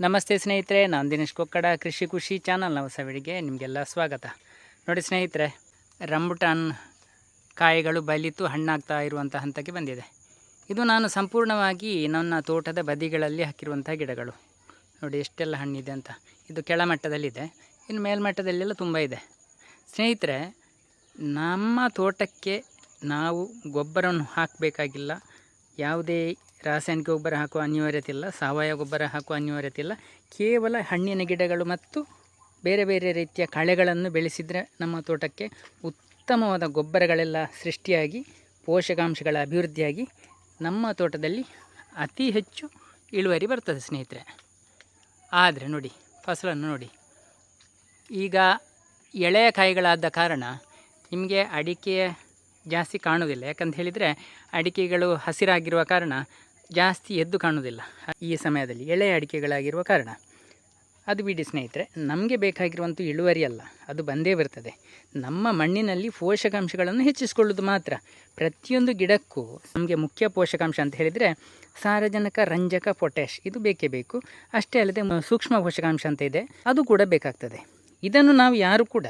ನಮಸ್ತೆ ಸ್ನೇಹಿತರೆ, ನಾನು ದಿನೇಶ್ ಕೊಕ್ಕಡ, ಕೃಷಿ ಖುಷಿ ಚಾನಲ್ನ ಹೊಸ ವಿಡಿಗೆ ನಿಮಗೆಲ್ಲ ಸ್ವಾಗತ. ನೋಡಿ ಸ್ನೇಹಿತರೆ, ರಂಬುಟಾನ್ ಕಾಯಿಗಳು ಬಲಿತು ಹಣ್ಣಾಗ್ತಾ ಇರುವಂಥ ಹಂತಕ್ಕೆ ಬಂದಿದೆ. ಇದು ನಾನು ಸಂಪೂರ್ಣವಾಗಿ ನನ್ನ ತೋಟದ ಬದಿಗಳಲ್ಲಿ ಹಾಕಿರುವಂಥ ಗಿಡಗಳು. ನೋಡಿ ಎಷ್ಟೆಲ್ಲ ಹಣ್ಣಿದೆ ಅಂತ. ಇದು ಕೆಳಮಟ್ಟದಲ್ಲಿದೆ, ಇನ್ನು ಮೇಲ್ಮಟ್ಟದಲ್ಲೆಲ್ಲ ತುಂಬ ಇದೆ. ಸ್ನೇಹಿತರೆ, ನಮ್ಮ ತೋಟಕ್ಕೆ ನಾವು ಗೊಬ್ಬರವನ್ನು ಹಾಕಬೇಕಾಗಿಲ್ಲ. ಯಾವುದೇ ರಾಸಾಯನಿಕ ಗೊಬ್ಬರ ಹಾಕುವ ಅನಿವಾರ್ಯತೆ ಇಲ್ಲ ಸಾವಯವ ಗೊಬ್ಬರ ಹಾಕುವ ಅನಿವಾರ್ಯತೆ ಇಲ್ಲ ಕೇವಲ ಹಣ್ಣಿನ ಗಿಡಗಳು ಮತ್ತು ಬೇರೆ ಬೇರೆ ರೀತಿಯ ಕಳೆಗಳನ್ನು ಬೆಳೆಸಿದರೆ ನಮ್ಮ ತೋಟಕ್ಕೆ ಉತ್ತಮವಾದ ಗೊಬ್ಬರಗಳೆಲ್ಲ ಸೃಷ್ಟಿಯಾಗಿ, ಪೋಷಕಾಂಶಗಳ ಅಭಿವೃದ್ಧಿಯಾಗಿ ನಮ್ಮ ತೋಟದಲ್ಲಿ ಅತಿ ಹೆಚ್ಚು ಇಳುವರಿ ಬರ್ತದೆ ಸ್ನೇಹಿತರೆ. ಆದರೆ ನೋಡಿ, ಫಸಲನ್ನು ನೋಡಿ. ಈಗ ಎಳೆಯ ಕಾಯಿಗಳಾದ ಕಾರಣ ನಿಮಗೆ ಅಡಿಕೆ ಜಾಸ್ತಿ ಕಾಣುವುದಿಲ್ಲ. ಯಾಕಂತ ಹೇಳಿದರೆ ಅಡಿಕೆಗಳು ಹಸಿರಾಗಿರುವ ಕಾರಣ ಜಾಸ್ತಿ ಎದ್ದು ಕಾಣುವುದಿಲ್ಲ. ಈ ಸಮಯದಲ್ಲಿ ಎಳೆ ಅಡಿಕೆಗಳಾಗಿರುವ ಕಾರಣ. ಅದು ಬಿಡಿ ಸ್ನೇಹಿತರೆ, ನಮಗೆ ಬೇಕಾಗಿರುವಂಥ ಇಳುವರಿ ಅಲ್ಲ, ಅದು ಬಂದೇ ಬರ್ತದೆ. ನಮ್ಮ ಮಣ್ಣಿನಲ್ಲಿ ಪೋಷಕಾಂಶಗಳನ್ನು ಹೆಚ್ಚಿಸಿಕೊಳ್ಳೋದು ಮಾತ್ರ. ಪ್ರತಿಯೊಂದು ಗಿಡಕ್ಕೂ ನಮಗೆ ಮುಖ್ಯ ಪೋಷಕಾಂಶ ಅಂತ ಹೇಳಿದರೆ ಸಾರಜನಕ, ರಂಜಕ ಪೊಟ್ಯಾಶ್ ಇದು ಬೇಕೇ ಬೇಕು. ಅಷ್ಟೇ ಅಲ್ಲದೆ ಸೂಕ್ಷ್ಮ ಪೋಷಕಾಂಶ ಅಂತ ಇದೆ, ಅದು ಕೂಡ ಬೇಕಾಗ್ತದೆ. ಇದನ್ನು ನಾವು ಯಾರು ಕೂಡ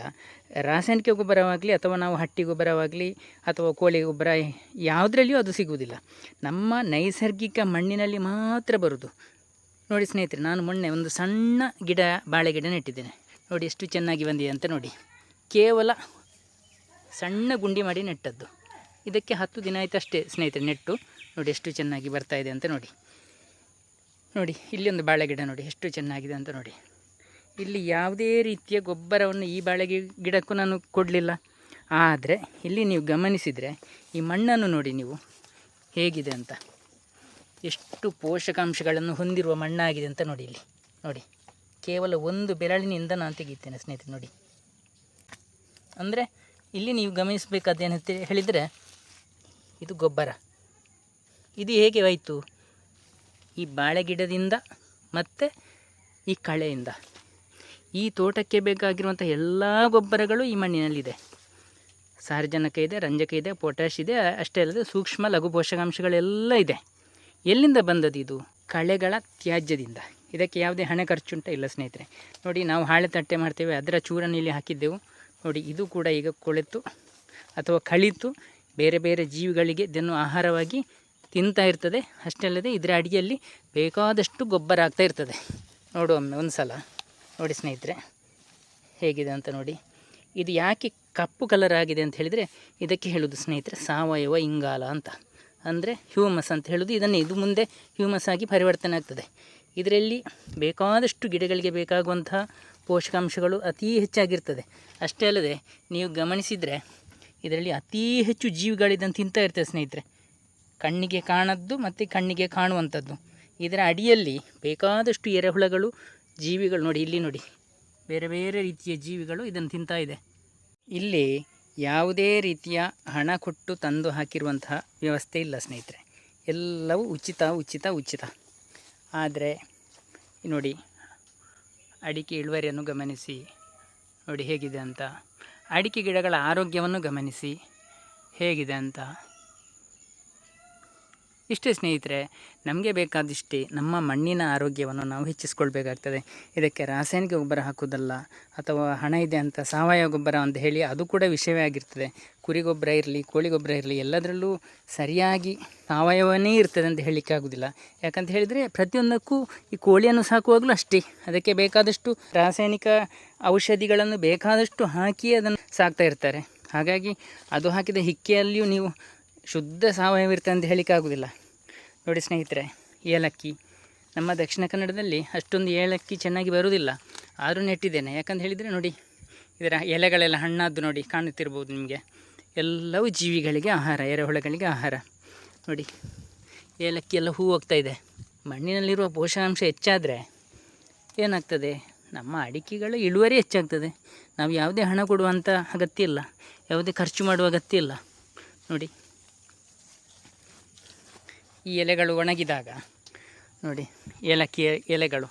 ರಾಸಾಯನಿಕ ಗೊಬ್ಬರವಾಗಲಿ ಅಥವಾ ನಾವು ಹಟ್ಟಿ ಗೊಬ್ಬರವಾಗಲಿ ಅಥವಾ ಕೋಳಿ ಗೊಬ್ಬರ ಯಾವುದರಲ್ಲಿಯೂ ಅದು ಸಿಗುವುದಿಲ್ಲ. ನಮ್ಮ ನೈಸರ್ಗಿಕ ಮಣ್ಣಿನಲ್ಲಿ ಮಾತ್ರ ಬರುವುದು ನೋಡಿ ಸ್ನೇಹಿತರೆ, ನಾನು ಮೊನ್ನೆ ಒಂದು ಸಣ್ಣ ಗಿಡ, ಬಾಳೆ ಗಿಡ ನೆಟ್ಟಿದ್ದೇನೆ. ನೋಡಿ ಎಷ್ಟು ಚೆನ್ನಾಗಿ ಬಂದಿದೆ ಅಂತ ನೋಡಿ. ಕೇವಲ ಸಣ್ಣ ಗುಂಡಿ ಮಾಡಿ ನೆಟ್ಟದ್ದು. ಇದಕ್ಕೆ ಹತ್ತು ದಿನ ಆಯ್ತು ಅಷ್ಟೇ ಸ್ನೇಹಿತರೆ ನೆಟ್ಟು. ನೋಡಿ ಎಷ್ಟು ಚೆನ್ನಾಗಿ ಬರ್ತಾ ಇದೆ ಅಂತ ನೋಡಿ. ನೋಡಿ ಇಲ್ಲಿ ಒಂದು ಬಾಳೆ ಗಿಡ ನೋಡಿ, ಎಷ್ಟು ಚೆನ್ನಾಗಿದೆ ಅಂತ ನೋಡಿ. ಇಲ್ಲಿ ಯಾವುದೇ ರೀತಿಯ ಗೊಬ್ಬರವನ್ನು ಈ ಬಾಳೆಗೆ ಗಿಡಕ್ಕೂ ನಾನು ಕೊಡಲಿಲ್ಲ. ಆದರೆ ಇಲ್ಲಿ ನೀವು ಗಮನಿಸಿದರೆ ಈ ಮಣ್ಣನ್ನು ನೋಡಿ ನೀವು ಹೇಗಿದೆ ಅಂತ. ಎಷ್ಟು ಪೋಷಕಾಂಶಗಳನ್ನು ಹೊಂದಿರುವ ಮಣ್ಣಾಗಿದೆ ಅಂತ ನೋಡಿ ಇಲ್ಲಿ. ನೋಡಿ, ಕೇವಲ ಒಂದು ಬೆರಳಿನಿಂದ ನಾನು ತೆಗಿತೇನೆ ಸ್ನೇಹಿತರೆ, ನೋಡಿ. ಅಂದರೆ ಇಲ್ಲಿ ನೀವು ಗಮನಿಸಬೇಕಾದೇನು ಹೇಳಿದರೆ ಇದು ಗೊಬ್ಬರ. ಇದು ಹೇಗೆ ಹೋಯಿತು? ಈ ಬಾಳೆ ಗಿಡದಿಂದ ಮತ್ತು ಈ ಕಳೆಯಿಂದ. ಈ ತೋಟಕ್ಕೆ ಬೇಕಾಗಿರುವಂಥ ಎಲ್ಲ ಗೊಬ್ಬರಗಳು ಈ ಮಣ್ಣಿನಲ್ಲಿದೆ. ಸಾರಜನಕ ಇದೆ, ರಂಜಕ ಇದೆ ಪೊಟ್ಯಾಶ್ ಇದೆ, ಅಷ್ಟೇ ಅಲ್ಲದೆ ಸೂಕ್ಷ್ಮ ಲಘು ಪೋಷಕಾಂಶಗಳೆಲ್ಲ ಇದೆ. ಎಲ್ಲಿಂದ ಬಂದದ್ದು ಇದು? ಕಳೆಗಳ ತ್ಯಾಜ್ಯದಿಂದ. ಇದಕ್ಕೆ ಯಾವುದೇ ಹಣ ಖರ್ಚುಂಟ ಇಲ್ಲ ಸ್ನೇಹಿತರೆ. ನೋಡಿ, ನಾವು ಹಾಳೆ ತಟ್ಟೆ ಮಾಡ್ತೇವೆ, ಅದರ ಚೂರನ್ನು ಇಲ್ಲಿ ಹಾಕಿದ್ದೆವು. ನೋಡಿ, ಇದು ಕೂಡ ಈಗ ಕೊಳೆತು ಅಥವಾ ಕಳಿತು. ಬೇರೆ ಬೇರೆ ಜೀವಿಗಳಿಗೆ ಇದನ್ನು ಆಹಾರವಾಗಿ ತಿಂತಾ ಇರ್ತದೆ. ಅಷ್ಟೇ ಅಲ್ಲದೆ ಇದರ ಅಡಿಯಲ್ಲಿ ಬೇಕಾದಷ್ಟು ಗೊಬ್ಬರ ಆಗ್ತಾ ಇರ್ತದೆ. ನೋಡು ಒಮ್ಮೆ ಒಂದು ಸಲ ನೋಡಿ ಸ್ನೇಹಿತರೆ, ಹೇಗಿದೆ ಅಂತ ನೋಡಿ. ಇದು ಯಾಕೆ ಕಪ್ಪು ಕಲರ್ ಆಗಿದೆ ಅಂತ ಹೇಳಿದರೆ, ಇದಕ್ಕೆ ಹೇಳೋದು ಸ್ನೇಹಿತರೆ, ಸಾವಯವ ಇಂಗಾಲ ಅಂತ. ಅಂದರೆ ಹ್ಯೂಮಸ್ ಅಂತ ಹೇಳೋದು. ಇದನ್ನು ಇದು ಮುಂದೆ ಹ್ಯೂಮಸ್ ಆಗಿ ಪರಿವರ್ತನೆ ಆಗ್ತದೆ. ಇದರಲ್ಲಿ ಬೇಕಾದಷ್ಟು ಗಿಡಗಳಿಗೆ ಬೇಕಾಗುವಂತಹ ಪೋಷಕಾಂಶಗಳು ಅತೀ ಹೆಚ್ಚಾಗಿರ್ತದೆ. ಅಷ್ಟೇ ಅಲ್ಲದೆ, ನೀವು ಗಮನಿಸಿದರೆ, ಇದರಲ್ಲಿ ಅತೀ ಹೆಚ್ಚು ಜೀವಿಗಳಿದಂತ ತಿಂತಾ ಇರ್ತದೆ ಸ್ನೇಹಿತರೆ. ಕಣ್ಣಿಗೆ ಕಾಣದ್ದು ಮತ್ತು ಕಣ್ಣಿಗೆ ಕಾಣುವಂಥದ್ದು. ಇದರ ಅಡಿಯಲ್ಲಿ ಬೇಕಾದಷ್ಟು ಎರೆಹುಳಗಳು ಜೀವಿಗಳು ನೋಡಿ ಇಲ್ಲಿ ನೋಡಿ. ಬೇರೆ ಬೇರೆ ರೀತಿಯ ಜೀವಿಗಳು ಇದನ್ನು ತಿಂತಾ ಇದೆ. ಇಲ್ಲಿ ಯಾವುದೇ ರೀತಿಯ ಹಣ ಕೊಟ್ಟು ತಂದು ಹಾಕಿರುವಂತಹ ವ್ಯವಸ್ಥೆ ಇಲ್ಲ ಸ್ನೇಹಿತರೆ. ಎಲ್ಲವೂ ಉಚಿತ ಉಚಿತ ಉಚಿತ. ಆದರೆ ನೋಡಿ ಅಡಿಕೆ ಇಳುವರಿಯನ್ನು ಗಮನಿಸಿ ನೋಡಿ ಹೇಗಿದೆ ಅಂತ. ಅಡಿಕೆ ಗಿಡಗಳ ಆರೋಗ್ಯವನ್ನು ಗಮನಿಸಿ ಹೇಗಿದೆ ಅಂತ. ಇಷ್ಟೇ ಸ್ನೇಹಿತರೆ, ನಮಗೆ ಬೇಕಾದಿಷ್ಟೇ ನಮ್ಮ ಮಣ್ಣಿನ ಆರೋಗ್ಯವನ್ನು ನಾವು ಹೆಚ್ಚಿಸ್ಕೊಳ್ಬೇಕಾಗ್ತದೆ. ಇದಕ್ಕೆ ರಾಸಾಯನಿಕ ಗೊಬ್ಬರ ಹಾಕೋದಲ್ಲ ಅಥವಾ ಹಣ ಇದೆ ಅಂತ ಸಾವಯವ ಗೊಬ್ಬರ ಅಂತ ಹೇಳಿ ಅದು ಕೂಡ ವಿಷಯವೇ ಆಗಿರ್ತದೆ. ಕುರಿ ಗೊಬ್ಬರ ಇರಲಿ, ಕೋಳಿ ಗೊಬ್ಬರ ಇರಲಿ, ಎಲ್ಲದರಲ್ಲೂ ಸರಿಯಾಗಿ ಸಾವಯವನೇ ಇರ್ತದೆ ಅಂತ ಹೇಳಲಿಕ್ಕೆ ಆಗೋದಿಲ್ಲ. ಯಾಕಂತ ಹೇಳಿದರೆ ಪ್ರತಿಯೊಂದಕ್ಕೂ ಈ ಕೋಳಿಯನ್ನು ಸಾಕುವಾಗಲೂ ಅಷ್ಟೇ. ಅದಕ್ಕೆ ಬೇಕಾದಷ್ಟು ರಾಸಾಯನಿಕ ಔಷಧಿಗಳನ್ನು ಬೇಕಾದಷ್ಟು ಹಾಕಿ ಅದನ್ನು ಸಾಕ್ತಾ ಇರ್ತಾರೆ. ಹಾಗಾಗಿ ಅದು ಹಾಕಿದ ಹಿಕ್ಕೆಯಲ್ಲಿಯೂ ನೀವು ಶುದ್ಧ ಸಾವಯವ ಇರ್ತದೆ ಅಂತ ಹೇಳಲಿಕ್ಕೆ ಆಗೋದಿಲ್ಲ. ನೋಡಿ ಸ್ನೇಹಿತರೆ, ಏಲಕ್ಕಿ. ನಮ್ಮ ದಕ್ಷಿಣ ಕನ್ನಡದಲ್ಲಿ ಅಷ್ಟೊಂದು ಏಲಕ್ಕಿ ಚೆನ್ನಾಗಿ ಬರುವುದಿಲ್ಲ. ಆದರೂ ನೆಟ್ಟಿದ್ದೇನೆ. ಯಾಕಂತ ಹೇಳಿದರೆ ನೋಡಿ, ಇದರ ಎಲೆಗಳೆಲ್ಲ ಹಣ್ಣಾದ್ದು ನೋಡಿ ಕಾಣುತ್ತಿರ್ಬೋದು ನಿಮಗೆ. ಎಲ್ಲವೂ ಜೀವಿಗಳಿಗೆ ಆಹಾರ, ಎರೆಹುಳಗಳಿಗೆ ಆಹಾರ. ನೋಡಿ, ಏಲಕ್ಕಿ ಎಲ್ಲ ಹೂ ಹೋಗ್ತಾ ಇದೆ. ಮಣ್ಣಿನಲ್ಲಿರುವ ಪೋಷಕಾಂಶ ಹೆಚ್ಚಾದರೆ ಏನಾಗ್ತದೆ? ನಮ್ಮ ಅಡಿಕೆಗಳ ಇಳುವರಿ ಹೆಚ್ಚಾಗ್ತದೆ. ನಾವು ಯಾವುದೇ ಹಣ ಕೊಡುವಂಥ ಅಗತ್ಯ ಇಲ್ಲ. ಯಾವುದೇ ಖರ್ಚು ಮಾಡುವ ಅಗತ್ಯ ಇಲ್ಲ. ನೋಡಿ ಈ ಎಲೆಗಳು ಒಣಗಿದಾಗ. ನೋಡಿ, ಏಲಕ್ಕಿ ಎಲೆಗಳು.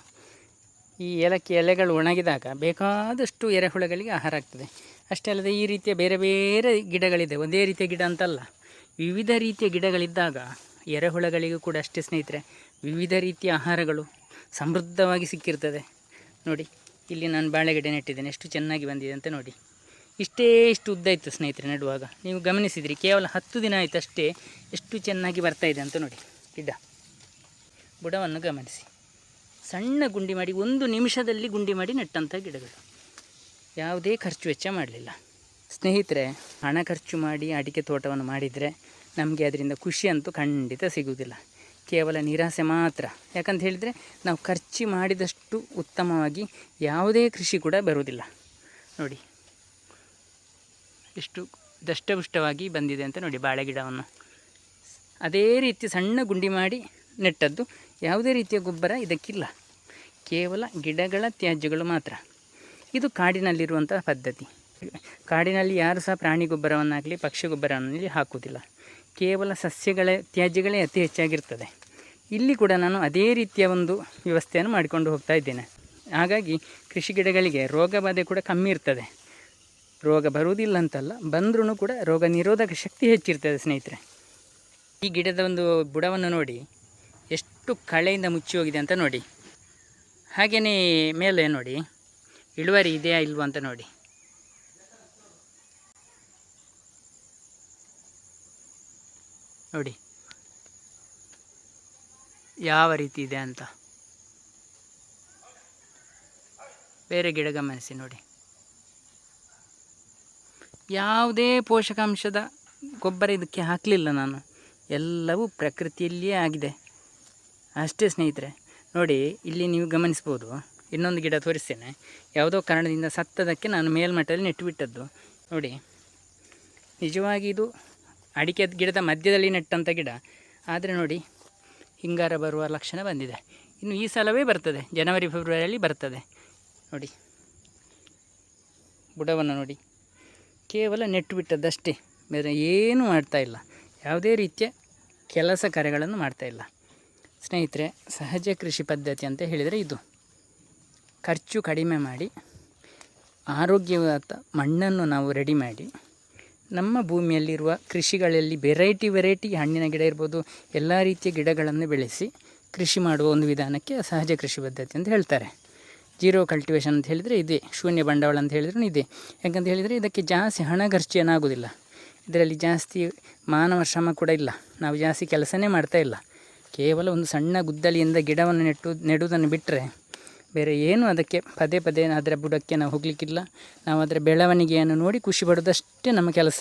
ಈ ಏಲಕ್ಕಿ ಎಲೆಗಳು ಒಣಗಿದಾಗ ಬೇಕಾದಷ್ಟು ಎರೆಹುಳಗಳಿಗೆ ಆಹಾರ ಆಗ್ತದೆ. ಅಷ್ಟೇ ಅಲ್ಲದೆ ಈ ರೀತಿಯ ಬೇರೆ ಬೇರೆ ಗಿಡಗಳಿದೆ. ಒಂದೇ ರೀತಿಯ ಗಿಡ ಅಂತಲ್ಲ, ವಿವಿಧ ರೀತಿಯ ಗಿಡಗಳಿದ್ದಾಗ ಎರೆಹುಳಗಳಿಗೂ ಕೂಡ ಅಷ್ಟೇ ಸ್ನೇಹಿತರೆ, ವಿವಿಧ ರೀತಿಯ ಆಹಾರಗಳು ಸಮೃದ್ಧವಾಗಿ ಸಿಕ್ಕಿರ್ತದೆ. ನೋಡಿ, ಇಲ್ಲಿ ನಾನು ಬಾಳೆಗಿಡ ನೆಟ್ಟಿದ್ದೇನೆ. ಎಷ್ಟು ಚೆನ್ನಾಗಿ ಬಂದಿದೆ ಅಂತ ನೋಡಿ. ಇಷ್ಟೇ ಇಷ್ಟು ಉದ್ದ ಇತ್ತು ಸ್ನೇಹಿತರೆ ನೆಡುವಾಗ. ನೀವು ಗಮನಿಸಿದ್ರಿ, ಕೇವಲ ಹತ್ತು ದಿನ ಆಯಿತು ಅಷ್ಟೇ ಎಷ್ಟು ಚೆನ್ನಾಗಿ ಬರ್ತಾ ಇದೆ ಅಂತ ನೋಡಿ. ಗಿಡ ಬುಡವನ್ನು ಗಮನಿಸಿ. ಸಣ್ಣ ಗುಂಡಿ ಮಾಡಿ, ಒಂದು ನಿಮಿಷದಲ್ಲಿ ಗುಂಡಿ ಮಾಡಿ ನೆಟ್ಟಂಥ ಗಿಡಗಳು. ಯಾವುದೇ ಖರ್ಚು ವೆಚ್ಚ ಮಾಡಲಿಲ್ಲ. ಸ್ನೇಹಿತರೆ, ಹಣ ಖರ್ಚು ಮಾಡಿ ಅಡಿಕೆ ತೋಟವನ್ನು ಮಾಡಿದರೆ ನಮಗೆ ಅದರಿಂದ ಖುಷಿ ಅಂತೂ ಖಂಡಿತ ಸಿಗುವುದಿಲ್ಲ. ಕೇವಲ ನಿರಾಸೆ ಮಾತ್ರ. ಯಾಕಂತ ಹೇಳಿದರೆ, ನಾವು ಖರ್ಚು ಮಾಡಿದಷ್ಟು ಉತ್ತಮವಾಗಿ ಯಾವುದೇ ಕೃಷಿ ಕೂಡ ಬರುವುದಿಲ್ಲ. ನೋಡಿ. ಎಷ್ಟು ದಷ್ಟಪುಷ್ಟವಾಗಿ ಬಂದಿದೆ ಅಂತ ನೋಡಿ ಬಾಳೆ ಗಿಡವನ್ನು. ಅದೇ ರೀತಿ ಸಣ್ಣ ಗುಂಡಿ ಮಾಡಿ ನೆಟ್ಟದ್ದು. ಯಾವುದೇ ರೀತಿಯ ಗೊಬ್ಬರ ಇದಕ್ಕಿಲ್ಲ. ಕೇವಲ ಗಿಡಗಳ ತ್ಯಾಜ್ಯಗಳು ಮಾತ್ರ. ಇದು ಕಾಡಿನಲ್ಲಿರುವಂಥ ಪದ್ಧತಿ. ಕಾಡಿನಲ್ಲಿ ಯಾರು ಸಹ ಪ್ರಾಣಿ ಗೊಬ್ಬರವನ್ನಾಗಲಿ, ಪಕ್ಷಿ ಗೊಬ್ಬರವನ್ನಾಗಲಿ ಹಾಕುವುದಿಲ್ಲ. ಕೇವಲ ಸಸ್ಯಗಳ, ತ್ಯಾಜ್ಯಗಳೇ ಅತಿ ಹೆಚ್ಚಾಗಿರ್ತದೆ. ಇಲ್ಲಿ ಕೂಡ ನಾನು ಅದೇ ರೀತಿಯ ಒಂದು ವ್ಯವಸ್ಥೆಯನ್ನು ಮಾಡಿಕೊಂಡು ಹೋಗ್ತಾ ಇದ್ದೇನೆ. ಹಾಗಾಗಿ ಕೃಷಿ ಗಿಡಗಳಿಗೆ ರೋಗ ಬಾಧೆ ಕೂಡ ಕಮ್ಮಿ ಇರ್ತದೆ. ರೋಗ ಬರುವುದಿಲ್ಲ ಅಂತಲ್ಲ ಬಂದ್ರೂ ಕೂಡ ರೋಗ ನಿರೋಧಕ ಶಕ್ತಿ ಹೆಚ್ಚಿರ್ತದೆ ಸ್ನೇಹಿತರೆ. ಈ ಗಿಡದ ಒಂದು ಬುಡವನ್ನು ನೋಡಿ, ಎಷ್ಟು ಕಳೆಯಿಂದ ಮುಚ್ಚಿ ಹೋಗಿದೆ ಅಂತ ನೋಡಿ. ಹಾಗೆಯೇ ಮೇಲೆ ನೋಡಿ, ಇಳುವರಿ ಇದೆಯಾ ಇಲ್ವೋ ಅಂತ ನೋಡಿ. ನೋಡಿ. ಯಾವ ರೀತಿ ಇದೆ ಅಂತ. ಬೇರೆ ಗಿಡ ಗಮನಿಸಿ ನೋಡಿ. ಯಾವುದೇ ಪೋಷಕಾಂಶದ ಗೊಬ್ಬರ ಇದಕ್ಕೆ ಹಾಕಲಿಲ್ಲ ನಾನು. ಎಲ್ಲವೂ ಪ್ರಕೃತಿಯಲ್ಲಿಯೇ ಆಗಿದೆ. ಅಷ್ಟೇ ಸ್ನೇಹಿತರೆ, ನೋಡಿ, ಇಲ್ಲಿ ನೀವು ಗಮನಿಸ್ಬೋದು. ಇನ್ನೊಂದು ಗಿಡ ತೋರಿಸ್ತೇನೆ. ಯಾವುದೋ ಕಾರಣದಿಂದ ಸತ್ತದಕ್ಕೆ ನಾನು ಮೇಲ್ಮಟ್ಟದಲ್ಲಿ ನೆಟ್ಟುಬಿಟ್ಟದ್ದು. ನೋಡಿ, ನಿಜವಾಗಿ ಇದು ಅಡಿಕೆ ಗಿಡದ ಮಧ್ಯದಲ್ಲಿ ನೆಟ್ಟಂಥ ಗಿಡ. ಆದರೆ ನೋಡಿ, ಹಿಂಗಾರ ಬರುವ ಲಕ್ಷಣ ಬಂದಿದೆ. ಇನ್ನು ಈ ಸಲವೇ ಬರ್ತದೆ. ಜನವರಿ, ಫೆಬ್ರವರಿಯಲ್ಲಿ ಬರ್ತದೆ. ನೋಡಿ, ಬುಡವನ್ನು ನೋಡಿ. ಕೇವಲ ನೆಟ್ಟು ಬಿಟ್ಟದ್ದಷ್ಟೇ. ಬೇರೆ ಏನೂ ಮಾಡ್ತಾ ಇಲ್ಲ. ಯಾವುದೇ ರೀತಿಯ ಕೆಲಸ ಕಾರ್ಯಗಳನ್ನು ಮಾಡ್ತಾ ಇಲ್ಲ. ಸ್ನೇಹಿತರೆ, ಸಹಜ ಕೃಷಿ ಪದ್ಧತಿ ಅಂತ ಹೇಳಿದರೆ ಇದು. ಖರ್ಚು ಕಡಿಮೆ ಮಾಡಿ, ಆರೋಗ್ಯವಾದ ಮಣ್ಣನ್ನು ನಾವು ರೆಡಿ ಮಾಡಿ, ನಮ್ಮ ಭೂಮಿಯಲ್ಲಿರುವ ಕೃಷಿಗಳಲ್ಲಿ ವೆರೈಟಿ ವೆರೈಟಿ ಹಣ್ಣಿನ ಗಿಡ ಇರ್ಬೋದು, ಎಲ್ಲ ರೀತಿಯ ಗಿಡಗಳನ್ನು ಬೆಳೆಸಿ ಕೃಷಿ ಮಾಡುವ ಒಂದು ವಿಧಾನಕ್ಕೆ ಸಹಜ ಕೃಷಿ ಪದ್ಧತಿ ಅಂತ ಹೇಳ್ತಾರೆ. ಜೀರೋ ಕಲ್ಟಿವೇಷನ್ ಅಂತ ಹೇಳಿದರೆ ಇದೆ, ಶೂನ್ಯ ಬಂಡವಾಳ ಅಂತ ಹೇಳಿದ್ರೂ ಇದೆ. ಯಾಕಂತ ಹೇಳಿದರೆ ಇದಕ್ಕೆ ಜಾಸ್ತಿ ಹಣ ಖರ್ಚು ಏನಾಗೋದಿಲ್ಲ ಇದರಲ್ಲಿ ಜಾಸ್ತಿ ಮಾನವ ಶ್ರಮ ಕೂಡ ಇಲ್ಲ. ನಾವು ಜಾಸ್ತಿ ಕೆಲಸನೇ ಮಾಡ್ತಾ ಇಲ್ಲ. ಕೇವಲ ಒಂದು ಸಣ್ಣ ಗುದ್ದಲಿಯಿಂದ ಗಿಡವನ್ನು ನೆಟ್ಟು, ನೆಡುವುದನ್ನು ಬಿಟ್ಟರೆ ಬೇರೆ ಏನು ಅದಕ್ಕೆ ಪದೇ ಪದೇ ಅದರ ಬುಡಕ್ಕೆ ನಾವು ಹೋಗಲಿಕ್ಕಿಲ್ಲ. ನಾವು ಅದರ ಬೆಳವಣಿಗೆಯನ್ನು ನೋಡಿ ಖುಷಿ ಪಡೋದಷ್ಟೇ ನಮ್ಮ ಕೆಲಸ.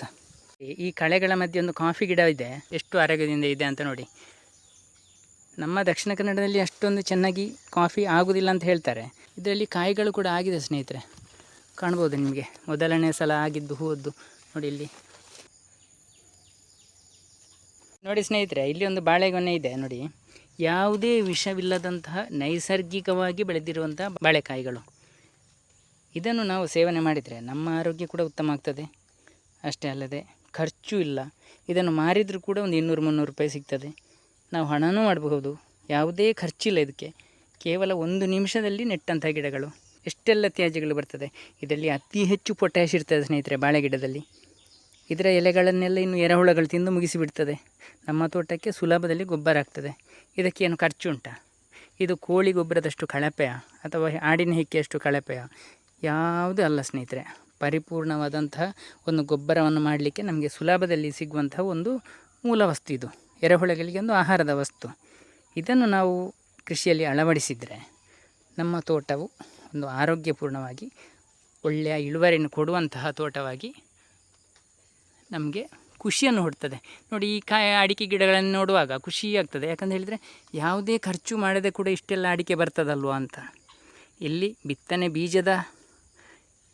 ಈ ಕಳೆಗಳ ಮಧ್ಯೆ ಒಂದು ಕಾಫಿ ಗಿಡ ಇದೆ, ಎಷ್ಟು ಆರೋಗ್ಯದಿಂದ ಇದೆ ಅಂತ ನೋಡಿ. ನಮ್ಮ ದಕ್ಷಿಣ ಕನ್ನಡದಲ್ಲಿ ಅಷ್ಟೊಂದು ಚೆನ್ನಾಗಿ ಕಾಫಿ ಆಗುವುದಿಲ್ಲ ಅಂತ ಹೇಳ್ತಾರೆ. ಇದರಲ್ಲಿ ಕಾಯಿಗಳು ಕೂಡ ಆಗಿದೆ ಸ್ನೇಹಿತರೆ. ಕಾಣ್ಬೋದು ನಿಮಗೆ. ಮೊದಲನೇ ಸಲ ಆಗಿದ್ದು ಹೂವದ್ದು. ನೋಡಿ ಇಲ್ಲಿ. ನೋಡಿ ಸ್ನೇಹಿತರೆ, ಇಲ್ಲಿ ಒಂದು ಬಾಳೆಗೊನೆ ಇದೆ. ನೋಡಿ. ಯಾವುದೇ ವಿಷವಿಲ್ಲದಂತಹ ನೈಸರ್ಗಿಕವಾಗಿ ಬೆಳೆದಿರುವಂತಹ ಬಾಳೆಕಾಯಿಗಳು. ಇದನ್ನು ನಾವು ಸೇವನೆ ಮಾಡಿದರೆ ನಮ್ಮ ಆರೋಗ್ಯ ಕೂಡ ಉತ್ತಮ ಆಗ್ತದೆ. ಅಷ್ಟೇ ಅಲ್ಲದೆ ಖರ್ಚು ಇಲ್ಲ. ಇದನ್ನು ಮಾರಿದರೂ ಕೂಡ ಒಂದು ಇನ್ನೂರು ಮುನ್ನೂರು ರೂಪಾಯಿ ಸಿಗ್ತದೆ. ನಾವು ಹಣನೂ ಮಾಡಬಹುದು. ಯಾವುದೇ ಖರ್ಚಿಲ್ಲ ಇದಕ್ಕೆ. ಕೇವಲ ಒಂದು ನಿಮಿಷದಲ್ಲಿ ನೆಟ್ಟಂಥ ಗಿಡಗಳು. ಎಷ್ಟೆಲ್ಲ ತ್ಯಾಜ್ಯಗಳು ಬರ್ತದೆ. ಇದರಲ್ಲಿ ಅತಿ ಹೆಚ್ಚು ಪೊಟ್ಯಾಶ್ ಇರ್ತದೆ ಸ್ನೇಹಿತರೆ ಬಾಳೆ ಗಿಡದಲ್ಲಿ ಇದರ ಎಲೆಗಳನ್ನೆಲ್ಲ ಇನ್ನು ಎರೆಹುಳಗಳು ತಿಂದು ಮುಗಿಸಿಬಿಡ್ತದೆ. ನಮ್ಮ ತೋಟಕ್ಕೆ ಸುಲಭದಲ್ಲಿ ಗೊಬ್ಬರ ಆಗ್ತದೆ. ಇದಕ್ಕೇನು ಖರ್ಚು ಉಂಟಾ? ಇದು ಕೋಳಿ ಗೊಬ್ಬರದಷ್ಟು ಕಳಪೆಯ? ಅಥವಾ ಆಡಿನ ಹಿಕ್ಕೆಯಷ್ಟು ಕಳಪೆಯ? ಯಾವುದೂ ಅಲ್ಲ ಸ್ನೇಹಿತರೆ. ಪರಿಪೂರ್ಣವಾದಂತಹ ಒಂದು ಗೊಬ್ಬರವನ್ನು ಮಾಡಲಿಕ್ಕೆ ನಮಗೆ ಸುಲಭದಲ್ಲಿ ಸಿಗುವಂತಹ ಒಂದು ಮೂಲ ವಸ್ತು ಇದು. ಎರೆಹುಳಗಳಿಗೆ ಒಂದು ಆಹಾರದ ವಸ್ತು. ಇದನ್ನು ನಾವು ಕೃಷಿಯಲ್ಲಿ ಅಳವಡಿಸಿದರೆ ನಮ್ಮ ತೋಟವು ಒಂದು ಆರೋಗ್ಯಪೂರ್ಣವಾಗಿ ಒಳ್ಳೆಯ ಇಳುವರಿಯನ್ನು ಕೊಡುವಂತಹ ತೋಟವಾಗಿ ನಮಗೆ ಖುಷಿಯನ್ನು ಹುಡ್ತದೆ ನೋಡಿ, ಈ ಕಾಯಿ ಅಡಿಕೆ ಗಿಡಗಳನ್ನು ನೋಡುವಾಗ ಖುಷಿ ಆಗ್ತದೆ. ಯಾಕಂತ ಹೇಳಿದರೆ ಯಾವುದೇ ಖರ್ಚು ಮಾಡದೆ ಕೂಡ ಇಷ್ಟೆಲ್ಲ ಅಡಿಕೆ ಬರ್ತದಲ್ವ ಅಂತ. ಇಲ್ಲಿ ಬಿತ್ತನೆ ಬೀಜದ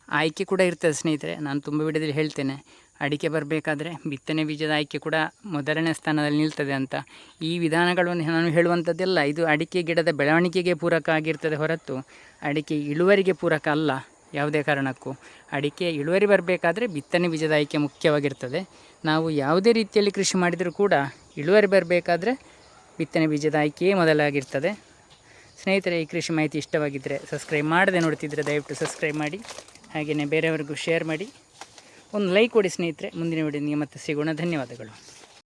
ಆಯ್ಕೆ ಕೂಡ ಇರ್ತದೆ ಸ್ನೇಹಿತರೆ. ನಾನು ತುಂಬ ವಿಡಿಯೋದಲ್ಲಿ ಹೇಳ್ತೇನೆ. ಅಡಿಕೆ ಬರಬೇಕಾದ್ರೆ ಬಿತ್ತನೆ ಬೀಜದ ಆಯ್ಕೆ ಕೂಡ ಮೊದಲನೇ ಸ್ಥಾನದಲ್ಲಿ ನಿಲ್ತದೆ ಅಂತ. ಈ ವಿಧಾನಗಳನ್ನು ನಾನು ಹೇಳುವಂಥದ್ದೆಲ್ಲ ಇದು ಅಡಿಕೆ ಗಿಡದ ಬೆಳವಣಿಗೆಗೆ ಪೂರಕ ಆಗಿರ್ತದೆ ಹೊರತು ಅಡಿಕೆ ಇಳುವರಿಗೆ ಪೂರಕ ಅಲ್ಲ ಯಾವುದೇ ಕಾರಣಕ್ಕೂ. ಅಡಿಕೆ ಇಳುವರಿ ಬರಬೇಕಾದ್ರೆ ಬಿತ್ತನೆ ಬೀಜದ ಆಯ್ಕೆ ಮುಖ್ಯವಾಗಿರ್ತದೆ. ನಾವು ಯಾವುದೇ ರೀತಿಯಲ್ಲಿ ಕೃಷಿ ಮಾಡಿದರೂ ಕೂಡ ಇಳುವರಿ ಬರಬೇಕಾದ್ರೆ ಬಿತ್ತನೆ ಬೀಜದ ಆಯ್ಕೆಯೇ ಮೊದಲಾಗಿರ್ತದೆ. ಸ್ನೇಹಿತರೆ, ಈ ಕೃಷಿ ಮಾಹಿತಿ ಇಷ್ಟವಾಗಿದ್ದರೆ ಸಬ್ಸ್ಕ್ರೈಬ್ ಮಾಡದೆ ನೋಡ್ತಿದ್ರೆ ದಯವಿಟ್ಟು ಸಬ್ಸ್ಕ್ರೈಬ್ ಮಾಡಿ. ಹಾಗೆಯೇ ಬೇರೆಯವರಿಗೂ ಶೇರ್ ಮಾಡಿ. ಒಂದು ಲೈಕ್ ಕೊಡಿ ಸ್ನೇಹಿತರೆ. ಮುಂದಿನ ವಿಡಿಯೋ ಮತ್ತೆ ಸಿಗೋಣ. ಧನ್ಯವಾದಗಳು.